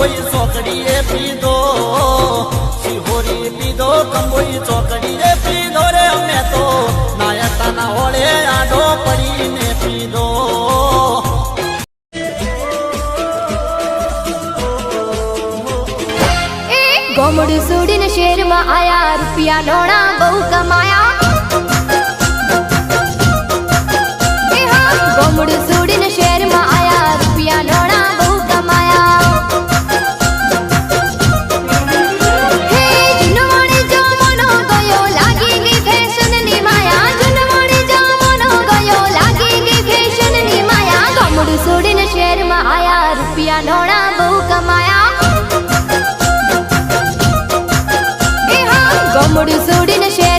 કંબોઈ ચોકડીએ પીધો. શિહોરી પીધો, કંબોઈ ચોકડીએ પીધો રે અમે તો. નાયતાના હોળે આડો પડીને પીધો. ગોમડું છોડીને શેરમાં આયા, રૂપિયા નોણા બહુ કમાયા. શેરમાં આયા રૂપિયા નોણા બહુ કમાયા. ગમડું સોડીને શેર